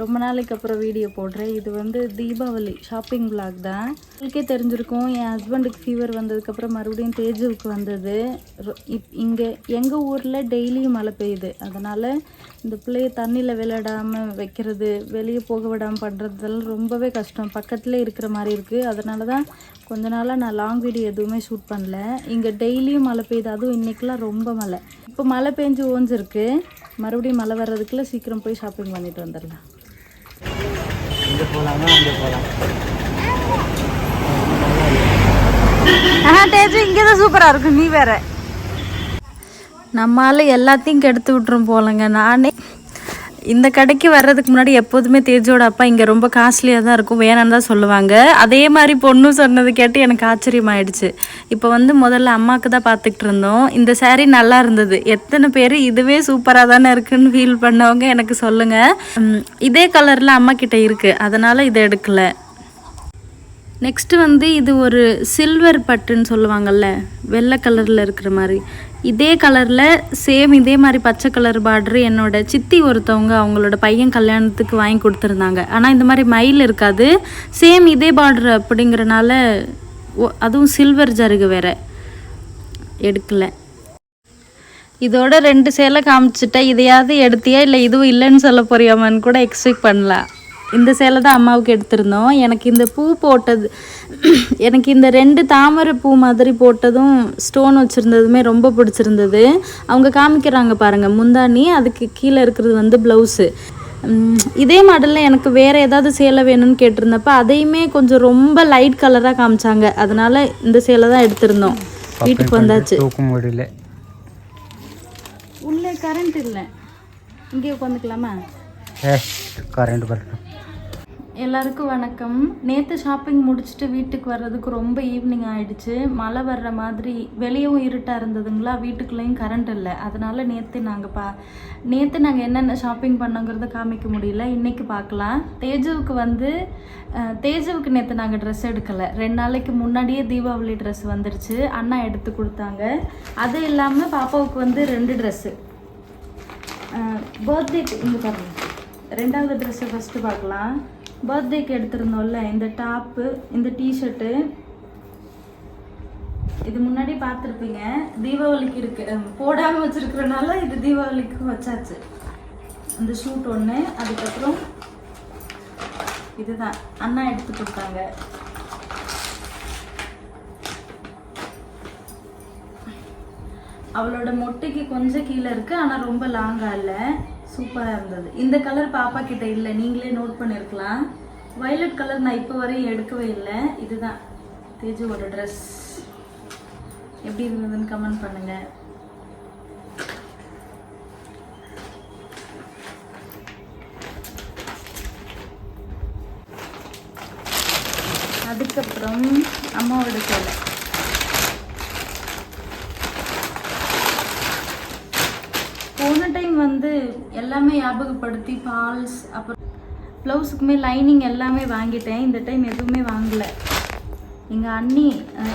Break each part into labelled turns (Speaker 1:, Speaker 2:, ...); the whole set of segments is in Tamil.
Speaker 1: ரொம்ப நாளைக்கு அப்புறம் வீடியோ போடுறேன். இது வந்து தீபாவளி ஷாப்பிங் vlog தான். உங்களுக்கே தெரிஞ்சிருக்கும் என் ஹஸ்பண்டுக்கு ஃபீவர் வந்ததுக்கப்புறம் மறுபடியும் தேஜுவுக்கு வந்தது. ரொ- இப் இங்கே எங்கள் ஊரில் டெய்லியும் மழை பெய்யுது. அதனால் இந்த பிள்ளைய தண்ணியில் விளையாடாமல் வைக்கிறது வெளியே போக விடாமல் பண்ணுறதெல்லாம் ரொம்பவே கஷ்டம். பக்கத்தில் இருக்கிற மாதிரி இருக்குது அதனால தான் கொஞ்ச நாளாக நான் லாங் வீடியோ எதுவுமே ஷூட் பண்ணல. இங்கே டெய்லியும் மழை பெய்யுது. அதுவும் இன்றைக்கெலாம் ரொம்ப மழை. இப்போ மழை பெஞ்சு ஓஞ்சிருக்கு. மறுபடியும் மழை வர்றதுக்குள்ளே சீக்கிரம் போய் ஷாப்பிங் பண்ணிட்டு வந்துடலாம்.
Speaker 2: இங்கே போகலாமா அங்கே போகலாம்
Speaker 1: ஆஹா இங்கே தான் சூப்பராக இருக்கும் நீ வேற. நம்மளால எல்லாத்தையும் கெடுத்து விட்டுரும் போலங்க. நானே இந்த கடைக்கு வர்றதுக்கு முன்னாடி எப்போதுமே தேஜோட அப்பா இங்கே ரொம்ப காஸ்ட்லியாக தான் இருக்கும் வேணான்னு தான் சொல்லுவாங்க. அதே மாதிரி பொண்ணு சொன்னது கேட்டு எனக்கு ஆச்சரியமாயிடுச்சு. இப்போ வந்து முதல்ல அம்மாவுக்கு தான் பார்த்துக்கிட்டு இருந்தோம். இந்த சேரீ நல்லா இருந்தது. எத்தனை பேர் இதுவே சூப்பராக தானே இருக்குன்னு ஃபீல் பண்ணவங்க எனக்கு சொல்லுங்கள் இதே கலரில் அம்மா கிட்டே இருக்குது அதனால் இதை எடுக்கலை. நெக்ஸ்ட்டு வந்து இது ஒரு சில்வர் பட்டுன்னு சொல்லுவாங்கல்ல வெள்ளை கலரில் இருக்கிற மாதிரி. இதே கலரில் சேம் இதே மாதிரி பச்சை கலர் பார்டர் என்னோட சித்தி ஒருத்தவங்க அவங்களோட பையன் கல்யாணத்துக்கு வாங்கி கொடுத்துருந்தாங்க. ஆனால் இந்த மாதிரி மயில் இருக்காது. சேம் இதே பார்டர் அப்படிங்கிறனால ஒ- அதுவும் சில்வர் ஜருகு வேற. எடுக்கலை. இதோட ரெண்டு சேலை காமிச்சிட்டேன். இதையாவது எடுத்தியா இல்லை இதுவும் இல்லைன்னு சொல்ல போறியாமான்னு கூட எக்ஸ்பெக்ட் பண்ணலாம் இந்த சேலை தான் அம்மாவுக்கு எடுத்திருந்தோம். எனக்கு இந்த பூ போட்டது எனக்கு இந்த ரெண்டு தாமரை பூ மாதிரி போட்டதும் ஸ்டோன் வச்சுருந்ததுமே ரொம்ப பிடிச்சிருந்தது. அவங்க காமிக்கிறாங்க பாருங்கள் முந்தானி அதுக்கு கீழே இருக்கிறது வந்து ப்ளவுஸு இதே மாடலில் எனக்கு வேறு ஏதாவது சேலை வேணும்னு கேட்டிருந்தப்ப அதையுமே கொஞ்சம் ரொம்ப லைட் கலராக காமிச்சாங்க. அதனால இந்த சேலை தான் எடுத்திருந்தோம். வீட்டுக்கு வந்தாச்சு.
Speaker 2: முடியல.
Speaker 1: உள்ளே கரண்ட் இல்லை. இங்கே உட்காந்துக்கலாமா?
Speaker 2: கரண்ட் வரட்டும்
Speaker 1: எல்லாருக்கும் வணக்கம். நேற்று ஷாப்பிங் முடிச்சுட்டு வீட்டுக்கு வர்றதுக்கு ரொம்ப ஈவினிங் ஆயிடுச்சு. மழை வர்ற மாதிரி வெளியவும் இருட்டாக இருந்ததுங்களா? வீட்டுக்குள்ளேயும் கரண்ட் இல்லை. அதனால் நேற்று நாங்கள் பா நேற்று நாங்கள் என்னென்ன ஷாப்பிங் பண்ணோங்கிறத காமிக்க முடியல. இன்னைக்கு பார்க்கலாம் தேஜுவுக்கு வந்து தேஜுவுக்கு நேற்று நாங்கள் ட்ரெஸ் எடுக்கலை. ரெண்டு நாளைக்கு முன்னாடியே தீபாவளி ட்ரெஸ் வந்துருச்சு. அண்ணா எடுத்து கொடுத்தாங்க. அது இல்லாமல் பாப்பாவுக்கு வந்து ரெண்டு ட்ரெஸ்ஸு பர்த்டேக்கு இங்கே பாருங்க. ரெண்டாவது ட்ரெஸ்ஸை ஃபஸ்ட்டு பார்க்கலாம் பர்த்டேக்கு எடுத்திருந்தோம்ல இந்த டாப்பு இந்த டிஷர்ட்டு இது முன்னாடி பார்த்துருப்பீங்க. தீபாவளிக்கு இருக்கு போடாமல் போடாம வச்சிருக்கிறனால இது தீபாவளிக்கு வச்சாச்சு. இந்த ஷூட் ஒன்று அதுக்கப்புறம் இதுதான். அண்ணா எடுத்து கொடுத்தாங்க. அவளோட மொட்டைக்கு கொஞ்சம் கீழே இருக்கு ஆனால் ரொம்ப லாங்காக இல்லை. சூப்பராக இருந்தது. இந்த கலர் பாப்பா கிட்ட இல்லை. நீங்களே நோட் பண்ணியிருக்கலாம் வயலட் கலர் நான் இப்போ வரையும் எடுக்கவே இல்லை. இதுதான். தேஜுவோட ட்ரெஸ் எப்படி இருந்ததுன்னு கமெண்ட் பண்ணுங்க. அதுக்கப்புறம் அம்மாவோட சேலை போன டைம் வந்து எல்லாமே ஞாபகப்படுத்தி ஃபால்ஸ் அப்புறம் ப்ளவுஸுக்குமே லைனிங் எல்லாமே வாங்கிட்டேன். இந்த டைம் எதுவுமே வாங்கலை. எங்கள் அண்ணி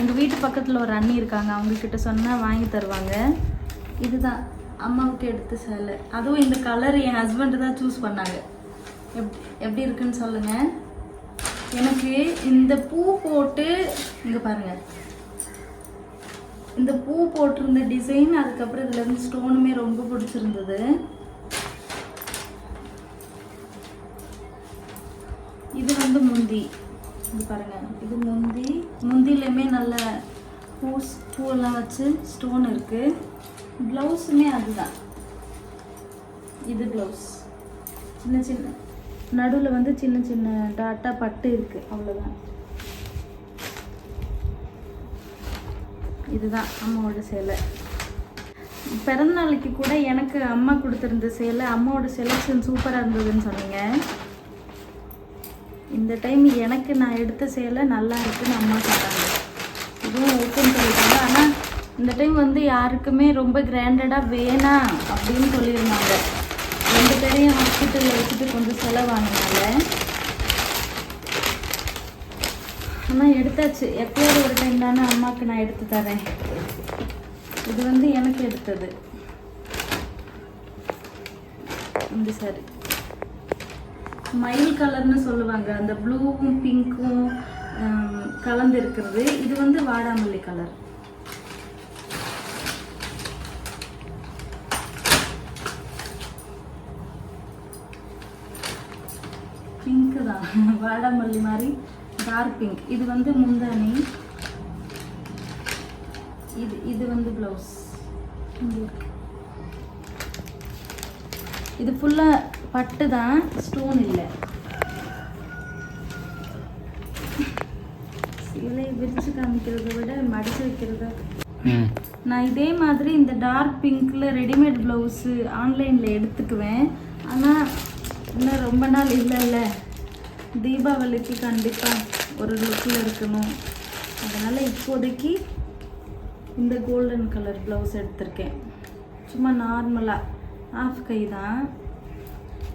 Speaker 1: எங்கள் வீட்டு பக்கத்தில் ஒரு அண்ணி இருக்காங்க. அவங்கக்கிட்ட சொன்னால் வாங்கி தருவாங்க. இதுதான் அம்மாவுக்கு எடுத்த சேலை. அதுவும் இந்த கலர் என் ஹஸ்பண்டு தான் சூஸ் பண்ணாங்க எப் எப்படி இருக்குன்னு சொல்லுங்கள் எனக்கு இந்த பூ போட்டு இங்கே பாருங்கள் இந்த பூ போட்டிருந்த டிசைன் அதுக்கப்புறம் இதுல இருந்து ஸ்டோனுமே ரொம்ப பிடிச்சிருந்தது. இது வந்து முந்தி. இது பாருங்க. இது முந்தி. முந்திலையுமே நல்ல பூ பூவெல்லாம் வச்சு ஸ்டோன் இருக்கு. ப்ளவுஸுமே அதுதான். இது ப்ளவுஸ் சின்ன சின்ன நடுவில் வந்து சின்ன சின்ன டாட்டா பட்டு இருக்குது அவ்வளோதான் இதுதான் அம்மாவோட சேலை. பிறந்த நாளைக்கு கூட எனக்கு அம்மா கொடுத்துருந்த சேலை அம்மாவோட செலெக்ஷன் சூப்பராக இருந்ததுன்னு சொன்னீங்க. இந்த டைம் எனக்கு நான் எடுத்த சேலை நல்லா இருக்குன்னு அம்மா சொன்னாங்க. இதுவும் ஓப்பன் சொல்லிட்டாங்க ஆனால் இந்த டைம் வந்து யாருக்குமே ரொம்ப கிராண்டடாக வேணாம் அப்படின்னு சொல்லியிருந்தாங்க. ரெண்டு பேரையும் ஹாஸ்பிட்டலில் வச்சுட்டு கொஞ்சம் செலவானனால ஆனால் எடுத்தாச்சு. எப்போயாவது ஒரு டைம் தானே அம்மாவுக்கு நான் எடுத்து தரேன். இது வந்து எனக்கு எடுத்தது. இந்த சாரி மயில் கலர்னு சொல்லுவாங்க. அந்த ப்ளூவும் பிங்க்கும் கலந்து இருக்கிறது இது வந்து வாடாமல்லி கலர். பிங்க் தான். வாடாமல்லி மாதிரி டார்க் பிங்க் இது வந்து முந்தானி. இது இது வந்து ப்ளவுஸ் இது ஃபுல்லாக பட்டு தான் ஸ்டோன் இல்லை. சிலையை விரிச்சு காமிக்கிறத விட மடிச்சு வைக்கிறத. நான் இதே மாதிரி இந்த டார்க் பிங்க்ல ரெடிமேட் ப்ளவுஸு ஆன்லைனில் எடுத்துக்குவேன். ஆனால் இன்னும் ரொம்ப நாள் இல்லைல்ல. தீபாவளிக்கு கண்டிப்பாக ஒரு லுக்கில் இருக்கணும். அதனால் இப்போதைக்கு இந்த கோல்டன் கலர் ப்ளவுஸ் எடுத்திருக்கேன். சும்மா நார்மலாக ஆஃப் கை தான்.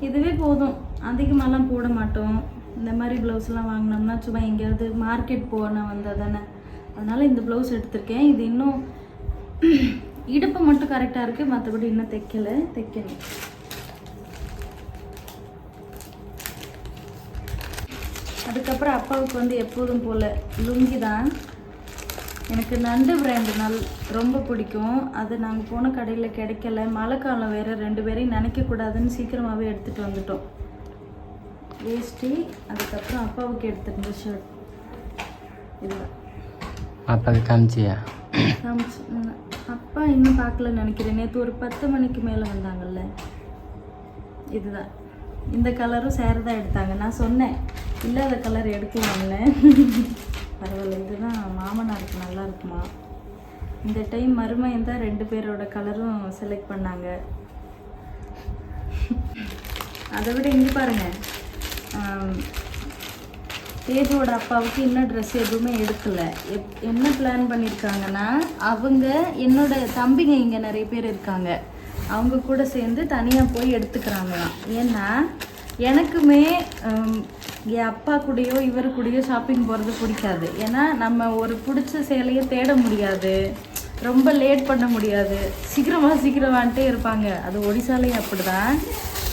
Speaker 1: இதுவே போதும். அதிகமாகலாம் போட மாட்டோம். இந்த மாதிரி ப்ளவுஸ்லாம் வாங்கினோம்னா சும்மா எங்கேயாவது மார்க்கெட் போனால் வந்தால் தானே அதனால் இந்த ப்ளவுஸ் எடுத்திருக்கேன். இது இன்னும் இடுப்பு மட்டும் கரெக்டாக இருக்குது மற்றபடி இன்னும் தைக்கல. தைக்கணும். அதுக்கப்புறம் அப்பாவுக்கு வந்து எப்போதும் போல் லுங்கி தான். எனக்கு நண்டு பிராண்டு நல் ரொம்ப பிடிக்கும். அது நாங்கள் போன கடையில் கிடைக்கல. மழை காலம் வேறு ரெண்டு பேரையும் நினைக்கக்கூடாதுன்னு சீக்கிரமாகவே எடுத்துகிட்டு வந்துட்டோம். வேஷ்டி அதுக்கப்புறம் அப்பாவுக்கு எடுத்துருந்த ஷர்ட் இதுதான்
Speaker 2: அப்பாவுக்கு காமிச்சியா?
Speaker 1: காமிச்சு அப்பா இன்னும் பார்க்கல நினைக்கிறேன். நேற்று ஒரு பத்து மணிக்கு மேலே வந்தாங்கல்ல. இதுதான் இந்த கலரும் சேர தான் எடுத்தாங்க. நான் சொன்னேன். இல்லாத கலர் எடுக்கலாம்ல பரவாயில்ல இதுதான் மாமனாருக்கு நல்லா இருக்குமா? இந்த டைம் மருமையும் தான் ரெண்டு பேரோட கலரும் செலக்ட் பண்ணாங்க. அதை விட இங்கே பாருங்கள் தேஜோட அப்பாவுக்கு இன்னும் ட்ரெஸ் எதுவுமே எடுக்கலை. எப் என்ன பிளான் பண்ணியிருக்காங்கன்னா அவங்க என்னோட தம்பிங்க இங்கே நிறைய பேர் இருக்காங்க. அவங்க கூட சேர்ந்து தனியாக போய் எடுத்துக்கிறாங்களாம். ஏன்னா எனக்குமே என் அப்பா கூடயோ இவர் கூடயோ ஷாப்பிங் போகிறது பிடிக்காது. ஏன்னா நம்ம ஒரு பிடிச்ச சேலையை தேட முடியாது. ரொம்ப லேட் பண்ண முடியாது. சீக்கிரமாக சீக்கிரமான்ட்டே இருப்பாங்க. அது ஒடிசாலையும் அப்படிதான்.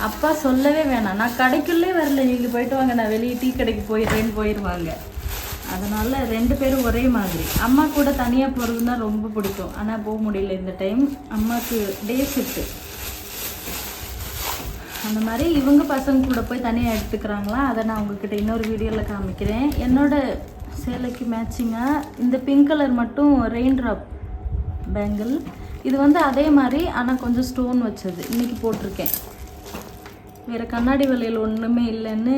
Speaker 1: அப்பா சொல்லவே வேணாம். நான் கடைக்குள்ளே வரல. நீங்கள் போயிட்டு வாங்க. நான் வெளியே டீ கடைக்கு போயிடுறேன்னு போயிடுவாங்க அதனால் ரெண்டு பேரும் ஒரே மாதிரி. அம்மா கூட தனியாக போகிறதுனா ரொம்ப பிடிக்கும். ஆனால் போக முடியல இந்த டைம் அம்மாவுக்கு டே ஷிஃப்ட்டு அந்த மாதிரி இவங்க பசங்க கூட போய் தனியாக எடுத்துக்கிறாங்களா? அதை நான் உங்ககிட்ட இன்னொரு வீடியோவில் காமிக்கிறேன். என்னோட சேலைக்கு மேட்சிங்காக இந்த பிங்க் கலர் மட்டும் ரெயின் ட்ராப் பேங்கிள் இது வந்து அதே மாதிரி ஆனால் கொஞ்சம் ஸ்டோன் வச்சது. இன்னைக்கு போட்டிருக்கேன். வேறு கண்ணாடி வளையல் ஒன்றுமே இல்லைன்னு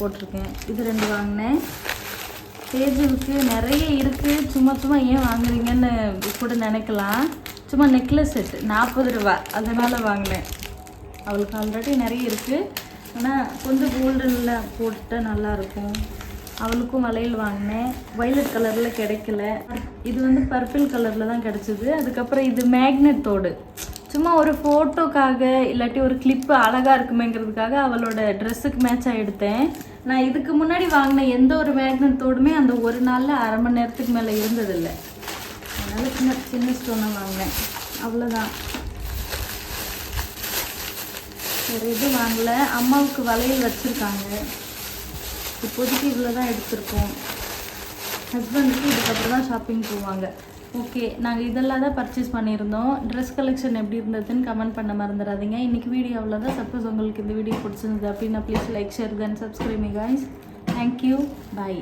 Speaker 1: போட்டிருக்கேன். இது ரெண்டு வாங்கினேன். பேஜுக்கு நிறைய இருக்குது சும்மா சும்மா ஏன் வாங்குறீங்கன்னு கூட நினைக்கலாம். சும்மா நெக்லஸ் செட்டு நாற்பது ரூபா. அதனால் வாங்கினேன். அவளுக்கு ஆல்ரெடி நிறைய இருக்குது ஆனால் கொஞ்சம் கோல்டனில் போட்டால் நல்லாயிருக்கும் அவளுக்கும் வளையல் வாங்கினேன். வயலட் கலரில் கிடைக்கல. இது வந்து பர்பிள் கலரில் தான் கிடச்சிது. அதுக்கப்புறம் இது மேக்னெட் தோடு. சும்மா ஒரு ஃபோட்டோக்காக இல்லாட்டி ஒரு கிளிப்பு அழகாக இருக்குமேங்கிறதுக்காக அவளோட ட்ரெஸ்ஸுக்கு மேட்சாக எடுத்தேன். நான் இதுக்கு முன்னாடி வாங்கின எந்த ஒரு மேக்னெட் தோடுமே அந்த ஒரு நாளில் அரை மணி நேரத்துக்கு மேலே இருந்ததில்லை. அதனால் சின்ன சின்ன ஸ்டோனை வாங்கினேன். அவ்வளோதான் வேறு எதுவும் வாங்கலை. அம்மாவுக்கு வளையல் வச்சுருக்காங்க. இப்போதைக்கு இவ்வளோ தான் எடுத்திருக்கோம். ஹஸ்பண்டுக்கு இதுக்கப்புறம் தான் ஷாப்பிங் போவாங்க. ஓகே நாங்கள் இதெல்லாம் தான் பர்ச்சேஸ் பண்ணியிருந்தோம். ட்ரெஸ் கலெக்ஷன் எப்படி இருந்ததுன்னு கமெண்ட் பண்ண மறந்துடாதீங்க. இன்றைக்கி வீடியோ அவ்வளோதான் சப்போஸ் உங்களுக்கு இந்த வீடியோ பிடிச்சிருந்தது அப்படின்னா please like share then subscribe me guys thank you bye